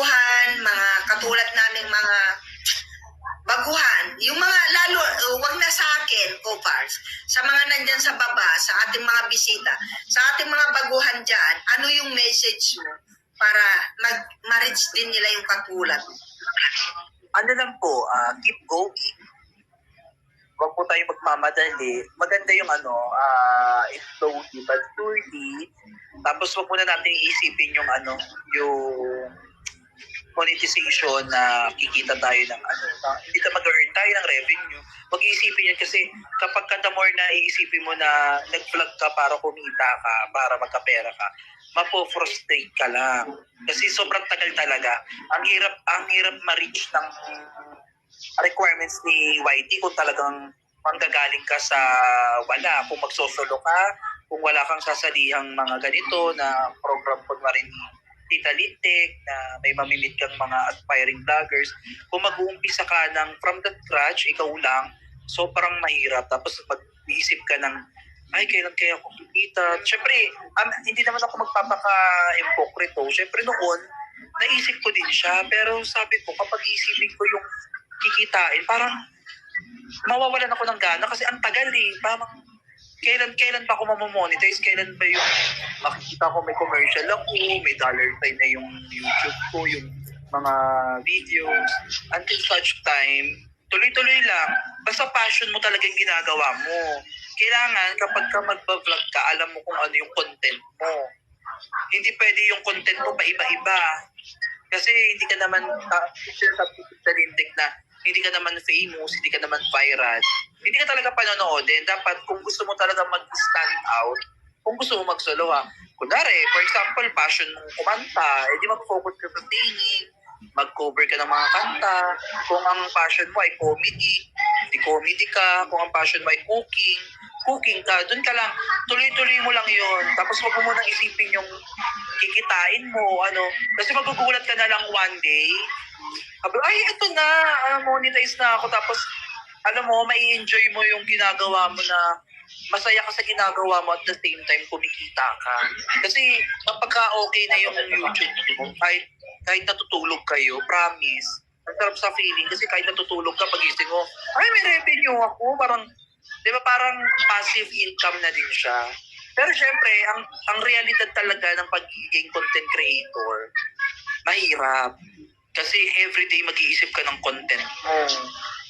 baguhan, mga katulad naming mga baguhan. Yung mga lalo, eh, wag na sa akin, Copars, sa mga nandyan sa baba, sa ating mga bisita, sa ating mga baguhan dyan, ano yung message mo para mag-marriage din nila yung katulad? Ano lang po, uh, keep going. Huwag po tayo magmamadali. Maganda yung ano, uh, slowly but surely. Tapos wag muna natin isipin yung ano, yung monetization na kikita tayo ng ano, na, hindi ka mag-earn tayo ng revenue. Huwag iisipin yan kasi kapag ka the more na iisipin mo na nag-vlog ka para kumita ka, para magkapera ka, mapo-frustrate ka lang. Kasi sobrang tagal talaga. Ang hirap, ang hirap ma-reach ng requirements ni YT kung talagang manggagaling ka sa wala. Kung magsosolo ka, kung wala kang sasalihang mga ganito na program po rin ni Tita Lintek, na may mamimit kang mga aspiring vloggers, kung mag-uumpisa ka ng from the scratch, ikaw lang, sobrang mahirap. Tapos mag-iisip ka ng, ay, kailan kaya ako kikita? Siyempre, um, hindi naman ako magpapaka-impokrito. Siyempre noon, naisip ko din siya. Pero sabi ko, kapag isipin ko yung kikitain, parang mawawalan ako ng gana kasi ang tagal eh. Parang kailan kailan pa ako mamomonetize? Kailan ba yung makikita ko may commercial ako, may dollar sign na yung YouTube ko, yung mga videos. Until such time, tuloy-tuloy lang. Basta passion mo talagang ginagawa mo. Kailangan kapag ka magba-vlog ka, alam mo kung ano yung content mo. Hindi pwede yung content mo pa iba-iba. Kasi hindi ka naman, uh, sinasabi ko sa na hindi ka naman famous, hindi ka naman viral, hindi ka talaga panonoodin. Dapat kung gusto mo talaga mag-stand out, kung gusto mo mag-solo ha, kunwari, for example, passion mo kumanta, edi mag-focus ka sa singing, mag-cover ka ng mga kanta. Kung ang passion mo ay comedy, di comedy ka. Kung ang passion mo ay cooking, cooking ka. Doon ka lang, tuloy-tuloy mo lang yon Tapos wag mo munang isipin yung kikitain mo, ano. Kasi magugulat ka na lang one day, ay, ito na, ah, monetize na ako. Tapos, alam mo, mai enjoy mo yung ginagawa mo na masaya ka sa ginagawa mo at the same time kumikita ka. Kasi kapag ka okay na yung YouTube mo, kahit, kahit natutulog kayo, promise, ang sarap sa feeling kasi kahit natutulog ka, pagising mo, ay, may revenue ako. Parang, di ba parang passive income na din siya. Pero syempre, ang, ang realidad talaga ng pagiging content creator, mahirap. Kasi everyday mag-iisip ka ng content mo.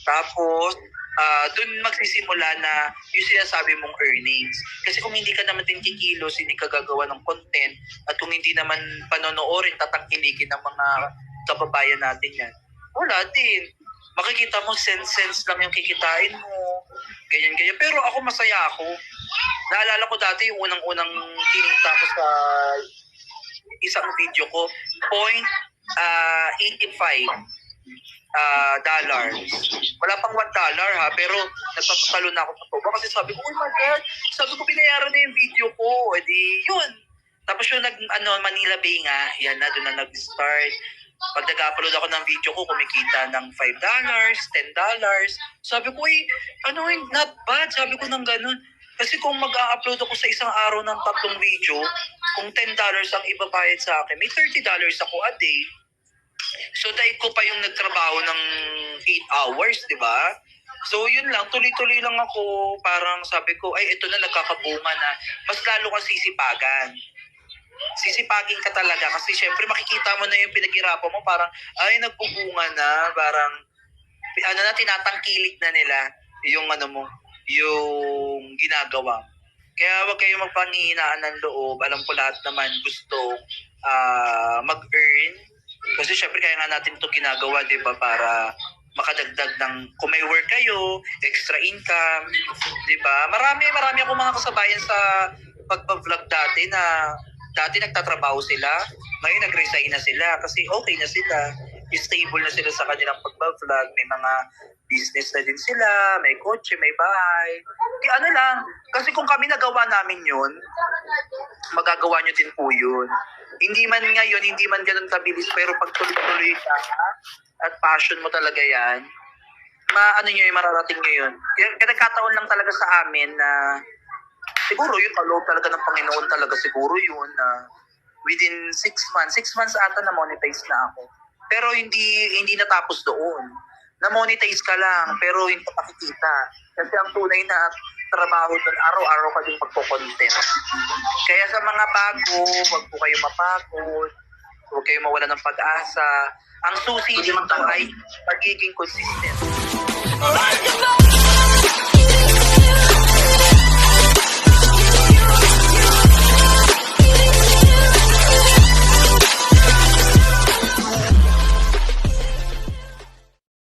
Tapos, ah dun magsisimula na yung sinasabi mong earnings. Kasi kung hindi ka naman din kikilos, hindi ka gagawa ng content, at kung hindi naman panonoorin, tatangkilikin ng mga kababayan natin yan, wala din. Makikita mo, sense-sense lang yung kikitain mo. Ganyan-ganyan. Pero ako masaya ako. Naalala ko dati yung unang-unang kinita ko sa isang video ko, point ah 85 ah dollars. Wala pang 1 dollar ha, pero nagpapatalo na ako sa tuba kasi sabi ko, oh my God, sabi ko pinayaran na yung video ko. E di, yun. Tapos yung nag, ano, Manila Bay nga, yan na, doon na nag-start. Pag nag-upload ako ng video ko, kumikita ng $5, $10. Sabi ko, eh, ano, not bad. Sabi ko ng ganun. Kasi kung mag-upload ako sa isang araw ng tatlong video, kung $10 ang ibabayad sa akin, may $30 ako a day. So, dahil ko pa yung nagtrabaho ng 8 hours, di ba? So, yun lang, tuloy-tuloy lang ako. Parang sabi ko, ay, ito na, nagkakabunga na. Mas lalo kang sisipagan. Sisipagin ka talaga kasi syempre makikita mo na yung pinaghirapan mo parang ay nagbubunga na parang ano na tinatangkilik na nila yung ano mo yung ginagawa kaya wag kayo magpanghihinaan ng loob alam ko lahat naman gusto ah, mag-earn kasi syempre kaya nga natin ito ginagawa, di ba, para makadagdag ng, kung may work kayo, extra income, di ba? Marami, marami ako mga kasabayan sa pagpa-vlog dati na dati nagtatrabaho sila, ngayon nag-resign na sila kasi okay na sila, stable na sila sa kanilang pagpa-vlog, may mga business na din sila, may kotse, may bahay. Kaya ano lang, kasi kung kami nagawa namin yun, magagawa nyo din po yun. Hindi man ngayon, hindi man ganun kabilis, pero pag tuloy-tuloy ka at passion mo talaga yan, ma ano nyo yung mararating nyo yun. Kaya, nagkataon lang talaga sa amin na siguro yun, kaloob talaga ng Panginoon talaga siguro yun na within six months, six months ata na monetize na ako. Pero hindi hindi natapos doon. Na monetize ka lang pero hindi ka makikita. Kasi ang tunay na trabaho doon, araw-araw ka din magpo-content. Kaya sa mga bago, wag po kayo mapagod, huwag kayo mawala ng pag-asa. Ang susi magtanong. ay pagiging consistent. Alright!